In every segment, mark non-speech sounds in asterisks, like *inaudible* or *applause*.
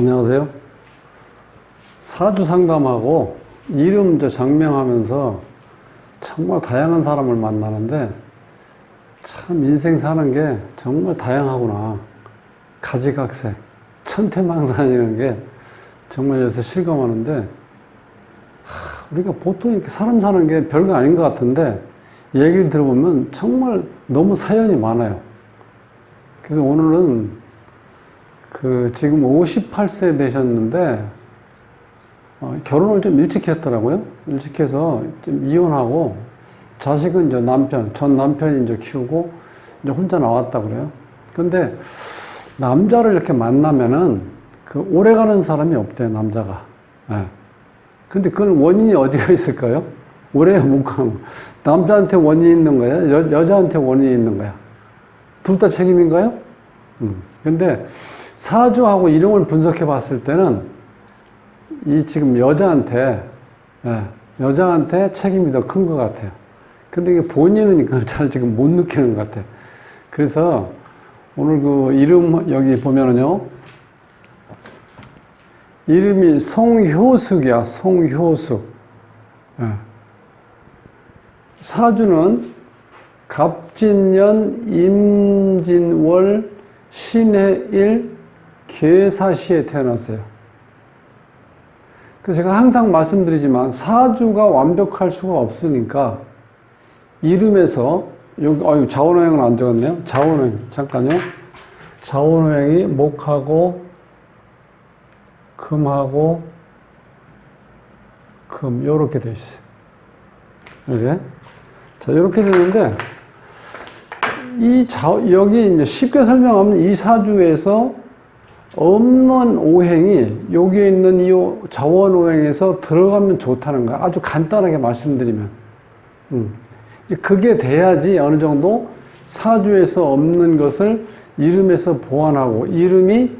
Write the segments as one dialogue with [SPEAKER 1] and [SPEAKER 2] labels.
[SPEAKER 1] 안녕하세요. 사주 상담하고 이름 저 장명하면서 정말 다양한 사람을 만나는데 참 인생 사는 게 정말 다양하구나. 가지각색, 천태망산이라는 게 정말 요새 실감하는데 하, 우리가 보통 이렇게 사람 사는 게 별거 아닌 것 같은데 얘기를 들어보면 정말 너무 사연이 많아요. 그래서 오늘은 그 지금 58세 되셨는데 어, 결혼을 좀 일찍 했더라고요. 일찍 해서 좀 이혼하고 자식은 이제 남편, 전 남편이 이제 키우고 이제 혼자 나왔다 그래요. 근데 남자를 이렇게 만나면은 그 오래 가는 사람이 없대요, 남자가. 예. 근데 그건 원인이 어디가 있을까요? 오래 못 가는. 남자한테 원인이 있는 거야? 여, 여자한테 원인이 있는 거야? 둘 다 책임인가요? 음. 근데 사주하고 이름을 분석해 봤을 때는 이 지금 여자한테, 예, 여자한테 책임이 더 큰 것 같아요. 근데 이게 본인은 이걸 잘 지금 못 느끼는 것 같아요. 그래서 오늘 그 이름 여기 보면은요. 이름이 송효숙이야, 송효숙. 예. 사주는 갑진년 임진월 신해일 계사시에 태어났어요. 그래서 제가 항상 말씀드리지만 사주가 완벽할 수가 없으니까 이름에서 여기 아유 자원호행은 안 적었네요. 자원호행 잠깐요. 자원호행이 목하고 금하고 금 요렇게 돼 있어요. 이게 자 이렇게 되는데 이 자, 여기 이제 쉽게 설명하면 이 사주에서 없는 오행이 여기에 있는 이 자원 오행에서 들어가면 좋다는 거야. 아주 간단하게 말씀드리면. 음. 그게 돼야지 어느 정도 사주에서 없는 것을 이름에서 보완하고 이름이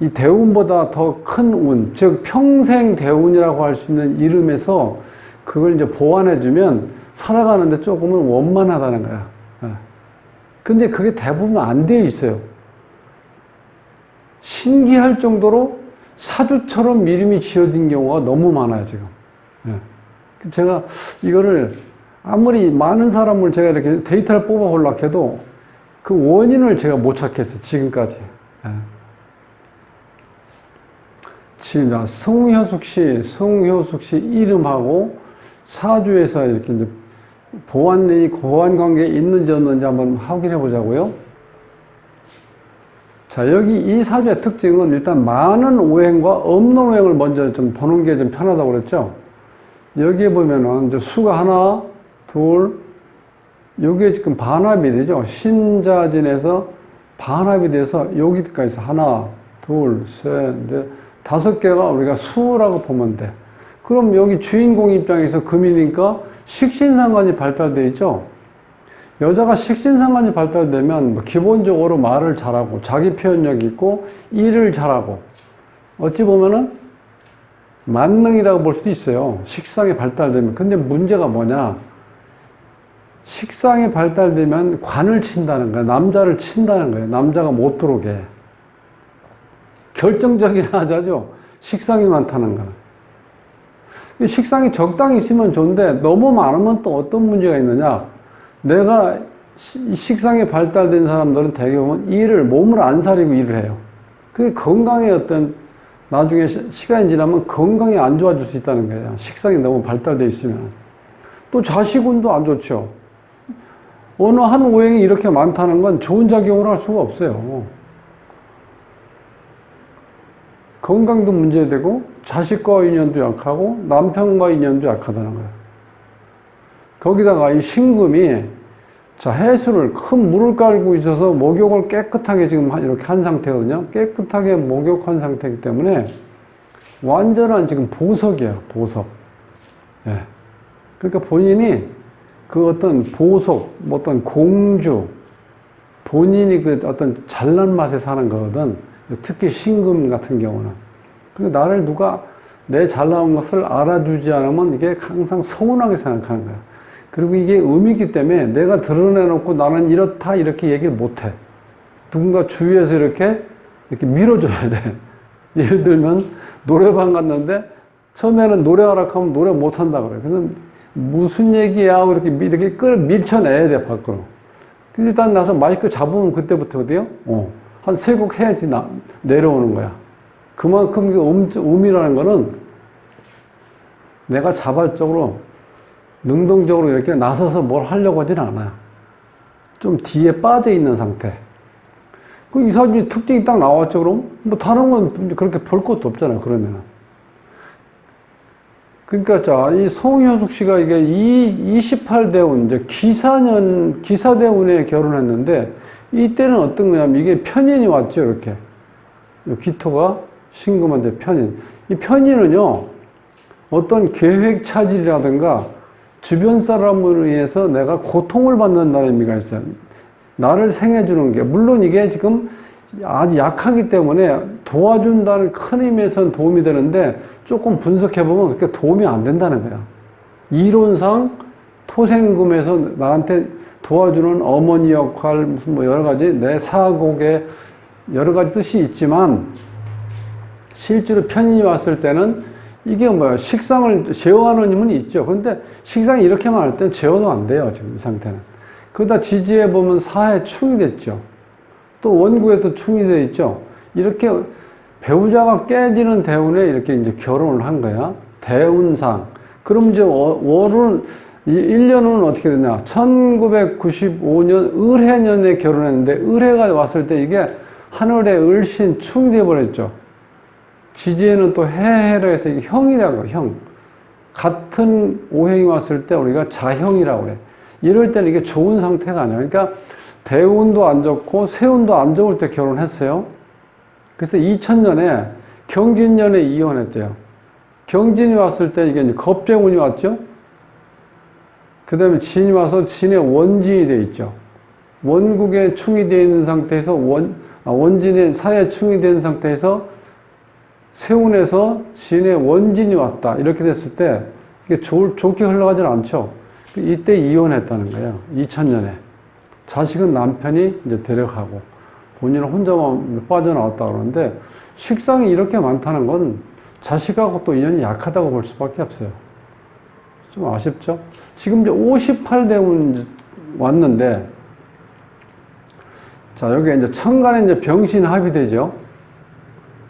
[SPEAKER 1] 이 대운보다 더 큰 운, 즉 평생 대운이라고 할 수 있는 이름에서 그걸 이제 보완해주면 살아가는데 조금은 원만하다는 거야. 예. 근데 그게 대부분 안 되어 있어요. 신기할 정도로 사주처럼 이름이 지어진 경우가 너무 많아요, 지금. 예. 제가 이거를 아무리 많은 사람을 제가 이렇게 데이터를 뽑아보려고 해도 그 원인을 제가 못 찾겠어요, 지금까지. 예. 지금 성효숙 씨, 성효숙 씨 이름하고 사주에서 이렇게 이제 보완이 고완 관계에 있는지 없는지 한번 확인해 보자고요. 자, 여기 이 사주의 특징은 일단 많은 오행과 없는 오행을 먼저 좀 보는 게 좀 편하다고 그랬죠. 여기에 보면은 수가 하나, 둘, 여기에 지금 반합이 되죠. 신자진에서 반합이 돼서 여기까지 하나, 둘, 셋, 넷, 다섯 개가 우리가 수라고 보면 돼. 그럼 여기 주인공 입장에서 금이니까 식신상관이 발달되어 있죠. 여자가 식신상관이 발달되면 뭐 기본적으로 말을 잘하고 자기 표현력이 있고 일을 잘하고 어찌 보면은 만능이라고 볼 수도 있어요. 식상이 발달되면. 근데 문제가 뭐냐? 식상이 발달되면 관을 친다는 거야. 남자를 친다는 거예요. 남자가 못 들어오게. 결정적인 *laughs* 하자죠. 식상이 많다는 거는. 식상이 적당히 있으면 좋은데 너무 많으면 또 어떤 문제가 있느냐? 내가 식상이 발달된 사람들은 대개보면 일을, 몸을 안 사리고 일을 해요. 그게 건강에 어떤 나중에 시 간이 지나면 건강이 안 좋아질 수 있다는 거예요. 식상이 너무 발달되어 있으면. 또 자식운도 안 좋죠. 어느 한 오행이 이렇게 많다는 건 좋은 작용을 할 수가 없어요. 건강도 문제되고 자식과 인연도 약하고 남편과 인연도 약하다는 거예요. 거기다가 이 신금이 자 해수를 큰 물을 깔고 있어서 목욕을 깨끗하게 지금 이렇게 한 상태거든요. 깨끗하게 목욕한 상태이기 때문에 완전한 지금 보석이에요. 보석. 예. 그러니까 본인이 그 어떤 보석, 뭐 어떤 공주, 본인이 그 어떤 잘난 맛에 사는 거거든. 특히 신금 같은 경우는. 그 나를 누가 내 잘 나온 것을 알아주지 않으면 이게 항상 서운하게 생각하는 거야. 그리고 이게 의미이기 때문에 내가 드러내놓고 나는 이렇다 이렇게 얘기를 못해. 누군가 주위에서 이렇게 이렇게 밀어줘야 돼. *laughs* 예를 들면 노래방 갔는데 처음에는 노래하라 하면 노래 못한다 그래. 그래서 무슨 얘기야 이렇게 밀- 이렇게 끌 밀쳐내야 돼 밖으로. 그래서 일단 나서 마이크 잡으면 그때부터 어디요? 어. 한 세 곡 해야지 나, 내려오는 거야. 그만큼 그 음, 음이라는 거는 내가 자발적으로 능동적으로 이렇게 나서서 뭘 하려고 하진 않아요. 좀 뒤에 빠져 있는 상태. 그이 사람이 특징이 딱 나왔죠, 그럼? 뭐 다른 건 그렇게 볼 것도 없잖아요, 그러면은. 그러니까 자, 이 송효숙 씨가 이게 이 28대운, 이제 기사년, 기사대운에 결혼했는데, 이때는 어떤 거냐면 이게 편인이 왔죠, 이렇게. 이 기토가 신금한데 편인. 이 편인은요, 어떤 계획 차질이라든가 주변 사람으로 의해서 내가 고통을 받는다는 의미가 있어요. 나를 생해주는 게, 물론 이게 지금 아주 약하기 때문에 도와준다는 큰 의미에서는 도움이 되는데 조금 분석해보면 그렇게 도움이 안 된다는 거야. 이론상 토생금에서 나한테 도와주는 어머니 역할, 무슨 뭐 여러 가지 내 사곡에 여러 가지 뜻이 있지만 실제로 편인이 왔을 때는 이게 뭐야 식상을 제어하는 힘은 있죠. 그런데 식상이 이렇게만 할 때는 제어도 안 돼요. 지금 이 상태는. 그러다 지지해 보면 사해 충이 됐죠. 또 원구에도 충이 되어 있죠. 이렇게 배우자가 깨지는 대운에 이렇게 이제 결혼을 한 거야. 대운상. 그럼 이제 월- 월은 이 1년은 어떻게 되냐? 1995년 을해년에 결혼했는데 을해가 왔을 때 이게 하늘의 을신 충이 되어 버렸죠. 지지에는 또 해해라 해서 형이라고 형. 같은 오행이 왔을 때 우리가 자형이라고 그래. 이럴 때는 이게 좋은 상태가 아니야. 그러니까 대운도 안 좋고 세운도 안 좋을 때 결혼했어요. 그래서 2000년에 경진년에 이혼했대요. 경진이 왔을 때 이게 이제 겁재운이 왔죠. 그 다음에 진이 와서 진의 원진이 돼 있죠. 원국에 충이 되어 있는 상태에서 원, 아, 원진의 사에 충이 된 상태에서 세운에서 진의 원진이 왔다. 이렇게 됐을 때 이게 좋, 좋게 흘러가질 않죠. 이때 이혼했다는 거예요. 2000년에. 자식은 남편이 이제 데려가고 본인은 혼자만 빠져나왔다 그러는데 식상이 이렇게 많다는 건 자식하고 또 인연이 약하다고 볼 수밖에 없어요. 좀 아쉽죠? 지금 이제 58대운 왔는데 자, 여기 이제 천간에 이제 병신 합이 되죠.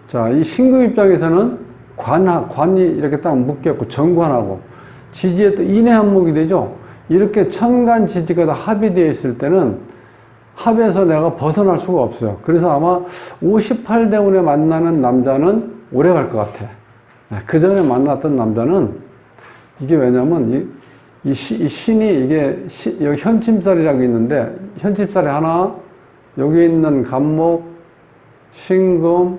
[SPEAKER 1] 자, 이 신금 입장에서는 관하, 관이 이렇게 딱 묶였고 정관하고 지지에 또 인해 한목이 되죠. 이렇게 천간 지지가 다 합이 되어 있을 때는 합에서 내가 벗어날 수가 없어요. 그래서 아마 58대 운에 만나는 남자는 오래 갈 것 같아. 그 전에 만났던 남자는 이게 왜냐면 이, 이, 시, 이 신이 이게 시, 여기 현침살이라고 있는데 현침살이 하나 여기 있는 간목 신금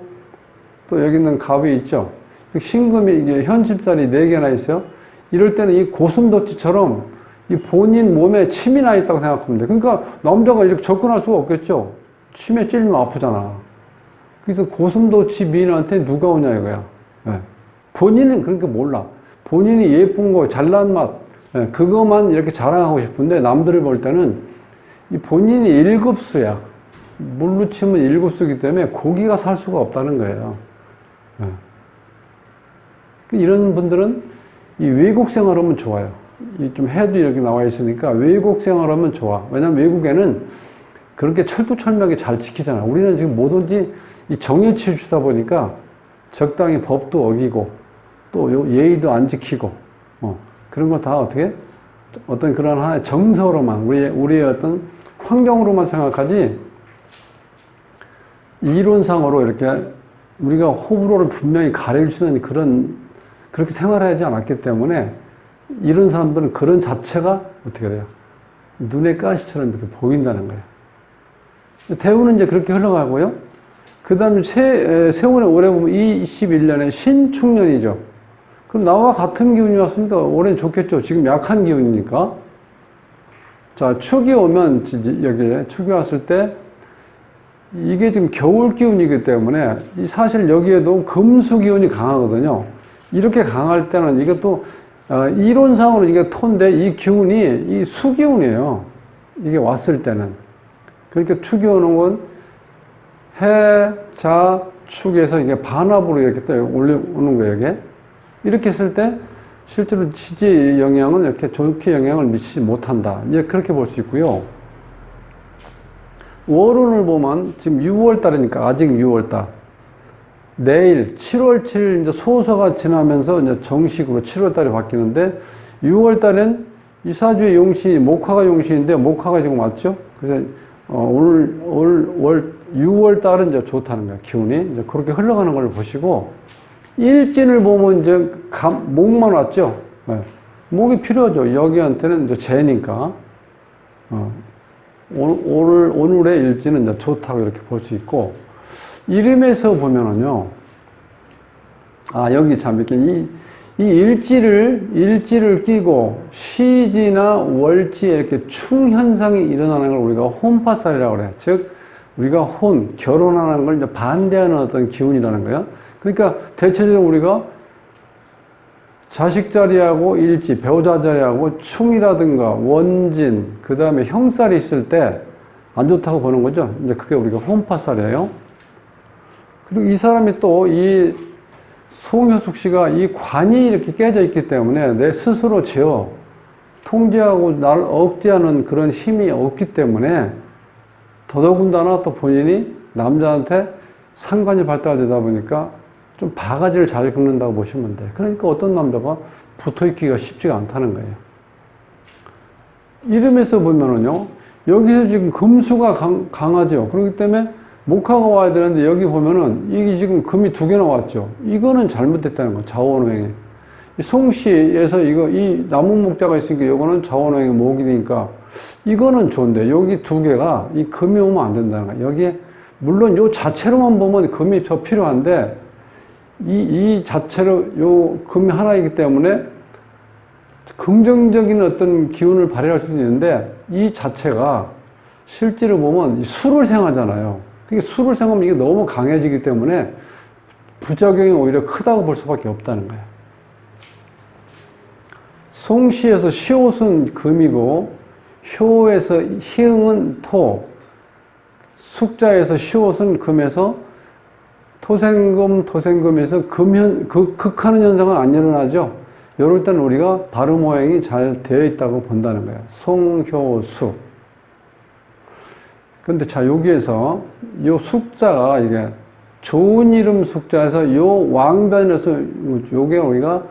[SPEAKER 1] 또 여기 있는 갑이 있죠. 신금이 이게 현침살이 네 개나 있어요. 이럴 때는 이 고슴도치처럼 이 본인 몸에 침이 나 있다고 돼. 그러니까 남자가 이렇게 접근할 수가 없겠죠. 침에 찔리면 아프잖아. 그래서 고슴도치 미인한테 누가 오냐 이거야. 예. 본인은 그렇게 몰라. 본인이 예쁜 거, 잘난 맛, 예, 그것만 이렇게 자랑하고 싶은데 남들을 볼 때는 이 본인이 일급수야. 물로 치면 일급수기 때문에 고기가 살 수가 없다는 거예요. 예. 이런 분들은 이 외국 생활하면 좋아요. 이좀 해도 이렇게 나와 있으니까 외국 생활하면 좋아. 왜냐면 외국에는 그렇게 철두철미하게 잘 지키잖아. 우리는 지금 뭐든지 이 정에 치우치다 보니까 적당히 법도 어기고 또요 예의도 안 지키고 어, 그런 거 다 어떻게 어떤 그런 하나의 정서로만 우리 우리의 어떤 환경으로만 생각하지 이론상으로 이렇게 우리가 호불호를 분명히 가릴 수 있는 그런 그렇게 생활하지 않았기 때문에 이런 사람들은 그런 자체가 어떻게 돼요? 눈에 가시처럼 이렇게 보인다는 거예요. 대우는 이제 그렇게 흘러가고요. 그 다음에 세, 세운의 올해 보면 21년에 신축년이죠. 그럼 나와 같은 기운이 왔으니까 올해는 좋겠죠. 지금 약한 기운이니까. 자, 축이 오면, 여기에 축이 왔을 때, 이게 지금 겨울 기운이기 때문에, 사실 여기에도 금수 기운이 강하거든요. 이렇게 강할 때는 이것도, 어, 이론상으로 이게 토인데, 이 기운이 이 수기운이에요. 이게 왔을 때는. 그러니까 축이 오는 건 해, 자, 축에서 이게 반합으로 이렇게 또 올라오는 거예요, 이게. 이렇게 쓸 때 실제로 지지 영향은 이렇게 좋게 영향을 미치지 못한다. 이제 그렇게 볼 수 있고요. 월운을 보면 지금 6월 달이니까 아직 6월 달. 내일 7월 7일 이제 소서가 지나면서 이제 정식으로 7월 달에 바뀌는데 6월 달엔 이사주의 용신이 목화가 용신인데 목화가 지금 왔죠. 그래서 어, 오늘 올, 월 6월 달은 이제 좋다는 거예요. 기운이 이제 그렇게 흘러가는 걸 보시고 일진을 보면 이제 감, 목만 왔죠. 네. 목이 필요하죠. 여기한테는 이제 재니까 어, 오늘 오늘의 일진은 이제 좋다고 이렇게 볼 수 있고 이름에서 보면은요. 아 여기 참 이렇게 이, 이 일지를 일지를 끼고 시지나 월지에 이렇게 충 현상이 일어나는 걸 우리가 혼파살이라고 그래요. 즉 우리가 혼 결혼하는 걸 이제 반대하는 어떤 기운이라는 거예요. 그러니까 대체적으로 우리가 자식 자리하고 일지, 배우자 자리하고 충이라든가 원진, 그 다음에 형살이 있을 때 안 좋다고 보는 거죠. 이제 그게 우리가 혼파살이에요. 그리고 이 사람이 또 이 송효숙 씨가 이 관이 이렇게 깨져 있기 때문에 내 스스로 지어 통제하고 나를 억제하는 그런 힘이 없기 때문에 더더군다나 또 본인이 남자한테 상관이 발달되다 보니까 좀 바가지를 잘 긁는다고 보시면 돼. 그러니까 어떤 남자가 붙어 있기가 쉽지가 않다는 거예요. 이름에서 보면은요, 여기서 지금 금수가 강, 강하죠. 그렇기 때문에 목화가 와야 되는데 여기 보면은 이게 지금 금이 두 개나 왔죠. 이거는 잘못됐다는 거, 자원행위. 송시에서 이거, 이 나무 목자가 있으니까 이거는 자원행위 목이니까 이거는 좋은데 여기 두 개가 이 금이 오면 안 된다는 거야. 여기에 물론 요 자체로만 보면 금이 더 필요한데 이, 이 자체로 요 금이 하나이기 때문에 긍정적인 어떤 기운을 발휘할 수도 있는데 이 자체가 실제로 보면 수를 생하잖아요. 그게 수를 생하면 이게 너무 강해지기 때문에 부작용이 오히려 크다고 볼 수밖에 없다는 거예요. 송시에서 시옷은 금이고 효에서 희응은 토, 숙자에서 시옷은 금에서 토생금, 토생금에서 금현, 극, 극하는 현상은 안 일어나죠. 이럴 때는 우리가 발음 모양이 잘 되어 있다고 본다는 거예요. 송효수. 근데 자, 여기에서 요 숙자가 이게 좋은 이름 숙자에서 요 왕변에서 요게 우리가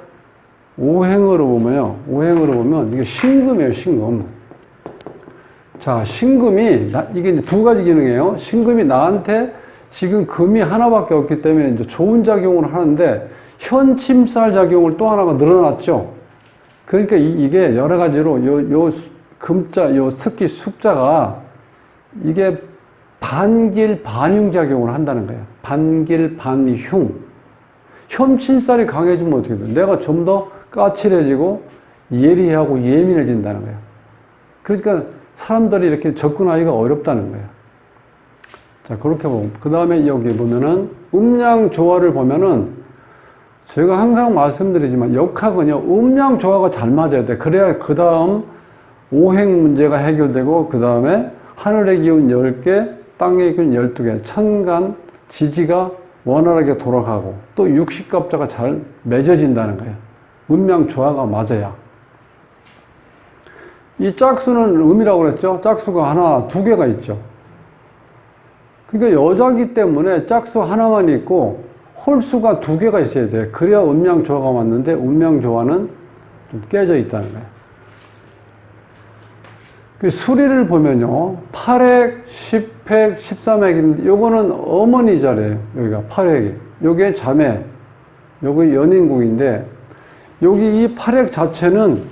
[SPEAKER 1] 오행으로 보면요. 오행으로 보면 이게 신금이에요, 신금. 자, 신금이, 나, 이게 이제 두 가지 기능이에요. 신금이 나한테 지금 금이 하나밖에 없기 때문에 이제 좋은 작용을 하는데 현침살 작용을 또 하나가 늘어났죠. 그러니까 이, 게 여러 가지로 요, 요 금자, 요 특히 숙자가 이게 반길 반흉 작용을 한다는 거예요. 반길 반흉. 현침살이 강해지면 어떻게 돼? 내가 좀 더 까칠해지고 예리하고 예민해진다는 거예요. 그러니까 사람들이 이렇게 접근하기가 어렵다는 거예요. 자, 그렇게 보고. 그 다음에 여기 보면은, 음양 조화를 보면은, 제가 항상 말씀드리지만, 역학은요, 음양 조화가 잘 맞아야 돼. 그래야 그 다음 오행 문제가 해결되고, 그 다음에 하늘의 기운 10개, 땅의 기운 12개, 천간, 지지가 원활하게 돌아가고, 또 육식갑자가 잘 맺어진다는 거예요. 음양 조화가 맞아야. 이 짝수는 음이라고 그랬죠? 짝수가 하나, 두 개가 있죠. 그러니까 여자기 때문에 짝수 하나만 있고 홀수가 두 개가 있어야 돼. 그래야 음양 조화가 맞는데 음양 조화는 좀 깨져 있다는 거예요. 그 수리를 보면요. 8핵, 10핵, 13핵인데 요거는 어머니 자리예요. 여기가 8핵이. 요게 자매. 요게 연인궁인데 여기 이 8핵 자체는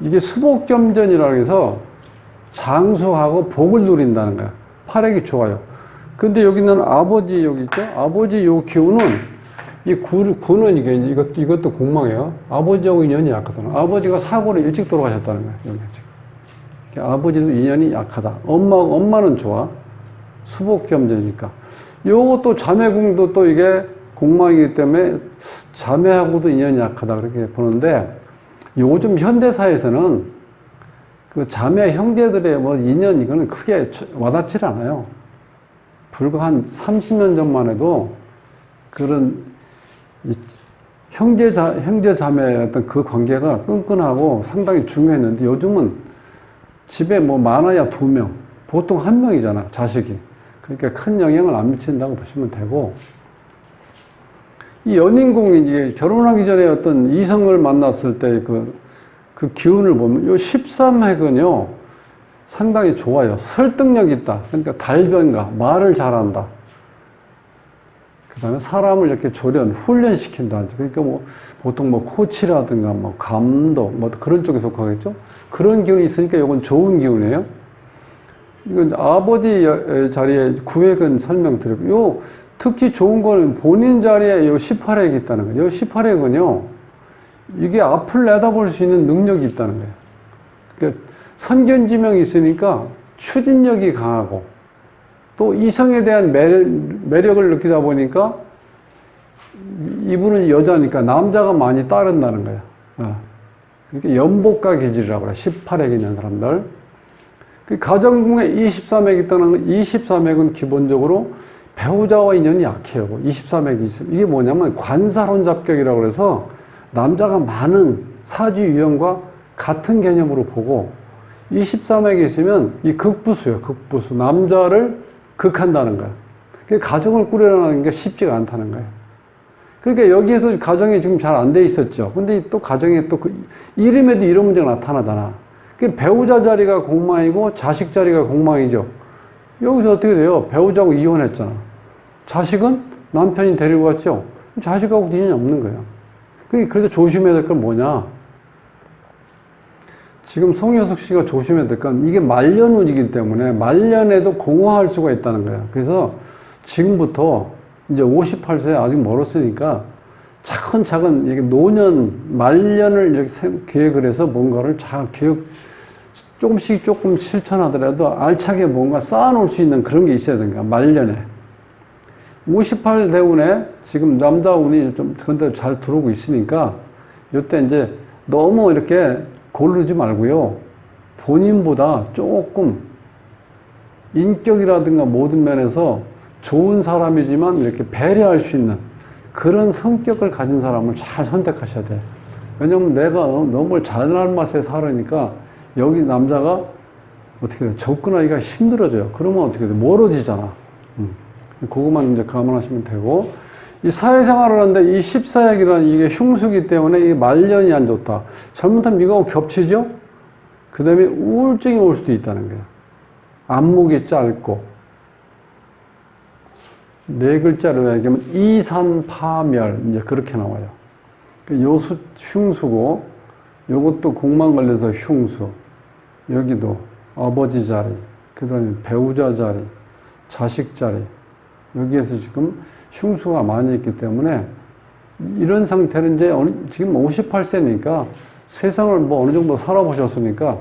[SPEAKER 1] 이게 수복겸전이라고 해서 장수하고 복을 누린다는 거야. 팔액이 좋아요. 근데 여기는 아버지 여기 있죠? 아버지 요 기운은 이 구, 구는 이게 이것 이것도 공망이에요. 아버지하고 인연이 약하다는. 아버지가 사고를 일찍 돌아가셨다는 거야. 여기 지금. 아버지도 인연이 약하다. 엄마 엄마는 좋아. 수복겸전이니까. 요것도 자매궁도 또 이게 공망이기 때문에 자매하고도 인연이 약하다 그렇게 보는데 요즘 현대사에서는 그 자매 형제들의 뭐 인연 이거는 크게 와닿질 않아요. 불과 한 30년 전만 해도 그런 이 형제 자 형제 자매의 어떤 그 관계가 끈끈하고 상당히 중요했는데 요즘은 집에 뭐 많아야 두 명, 보통 한 명이잖아 자식이. 그러니까 큰 영향을 안 미친다고 보시면 되고 이 연인공이 이제 결혼하기 전에 어떤 이성을 만났을 때 그 그 기운을 보면 요 13핵은요 상당히 좋아요. 설득력 있다. 그러니까 달변가, 말을 잘한다. 그 다음에 사람을 이렇게 조련, 훈련시킨다. 그러니까 뭐, 보통 뭐, 코치라든가, 뭐, 감독, 뭐, 그런 쪽에 속하겠죠? 그런 기운이 있으니까 이건 좋은 기운이에요. 이건 아버지 여- 자리에 구획은 설명드리고, 요, 특히 좋은 거는 본인 자리에 요 18핵이 있다는 거예요. 요 18핵은요, 이게 앞을 내다볼 수 있는 능력이 있다는 거예요. 그러니까 선견지명이 있으니까 추진력이 강하고, 또 이성에 대한 매력, 매력을 느끼다 보니까 이분은 여자니까 남자가 많이 따른다는 거예요. 어. 그러니까 연복과 기질이라고 그래. 18핵 있는 사람들. 그 가정궁에 23핵 있다는 건 23핵은 기본적으로 배우자와 인연이 약해요. 23핵이 있으면. 이게 뭐냐면 관사론 잡격이라고 그래서 남자가 많은 사주 유형과 같은 개념으로 보고 23핵이 있으면 이 극부수예요. 극부수. 남자를 극한다는. 그 가정을 꾸려나가는 게 쉽지가 않다는 거예요. 그러니까 여기에서 가정이 지금 잘 안 돼 있었죠. 근데 또 가정에 또 그 이름에도 이런 문제가 나타나잖아. 그 배우자 자리가 공망이고 자식 자리가 공망이죠. 여기서 어떻게 돼요? 배우자하고 이혼했잖아. 자식은 남편이 데리고 갔죠. 자식하고 인연이 없는 거예요. 그래서 조심해야 될 건 뭐냐? 지금 송효숙 씨가 조심해야 될 건 이게 말년운이기 때문에 말년에도 공허할 수가 있다는 거예요. 그래서 지금부터 이제 58세 아직 멀었으니까 차근차근 이게 노년 말년을 이렇게 생- 계획을 해서 뭔가를 잘 계획 조금씩 조금 실천하더라도 알차게 뭔가 쌓아놓을 수 있는 그런 게 있어야 거야 말년에 58 대운에 지금 남자 운이 좀 그런데 잘 들어오고 있으니까 이때 이제 너무 이렇게 고르지 말고요 본인보다 조금 인격이라든가 모든 면에서 좋은 사람이지만 이렇게 배려할 수 있는 그런 성격을 가진 사람을 잘 선택하셔야 돼요. 왜냐면 내가 너무 잘난 맛에 살으니까 여기 남자가 어떻게 돼요? 접근하기가 힘들어져요. 그러면 어떻게 돼요? 멀어지잖아. 음. 그것만 이제 감안하시면 되고, 이 사회생활을 하는데 이 14핵이라는 이게 흉수기 때문에 이 말년이 안 좋다. 잘못하면 이거하고 겹치죠? 그 다음에 우울증이 올 수도 있다는 거예요. 안목이 짧고, 네 글자로 얘기하면 이산파멸 이제 그렇게 나와요. 그 요수 흉수고 요것도 공만 걸려서 흉수. 여기도 아버지 자리, 그 다음에 배우자 자리, 자식 자리. 여기에서 지금 흉수가 많이 있기 때문에 이런 상태는 이제 지금 58세니까 세상을 뭐 어느 정도 살아보셨으니까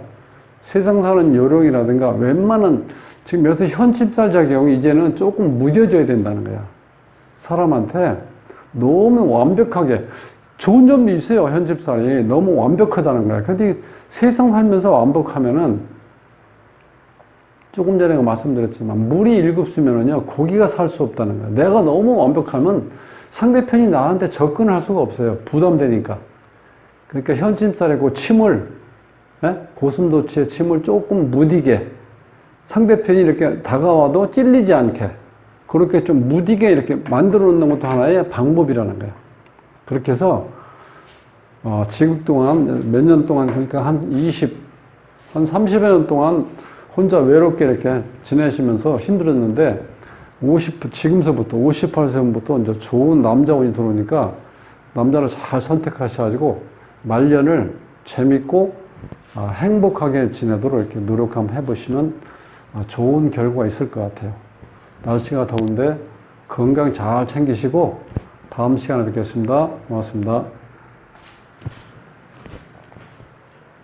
[SPEAKER 1] 세상 사는 요령이라든가 웬만한 지금 여기서 현집살자 경우 이제는 조금 무뎌져야 된다는 거야. 사람한테 너무 완벽하게 좋은 점도 있어요. 현집살이 너무 완벽하다는 거야. 근데 세상 살면서 완벽하면은 조금 전에 말씀드렸지만 물이 일급수면은요 고기가 살 수 없다는 거야. 내가 너무 완벽하면 상대편이 나한테 접근할 수가 없어요. 부담되니까. 그러니까 현집살에 그 침을 예? 고슴도치의 침을 조금 무디게 상대편이 이렇게 다가와도 찔리지 않게 그렇게 좀 무디게 이렇게 만들어 놓는 것도 하나의 방법이라는 거예요. 그렇게 해서 어, 지금 동안 몇 년 동안 그러니까 한 20, 한 30여 년 동안 혼자 외롭게 이렇게 지내시면서 힘들었는데 50, 지금서부터 58세부터 이제 좋은 남자분이 들어오니까 남자를 잘 선택하셔가지고 말년을 재밌고 아, 행복하게 지내도록 이렇게 노력 한번 해보시면 아, 좋은 결과가 있을 것 같아요. 날씨가 더운데 건강 잘 챙기시고 다음 시간에 뵙겠습니다. 고맙습니다.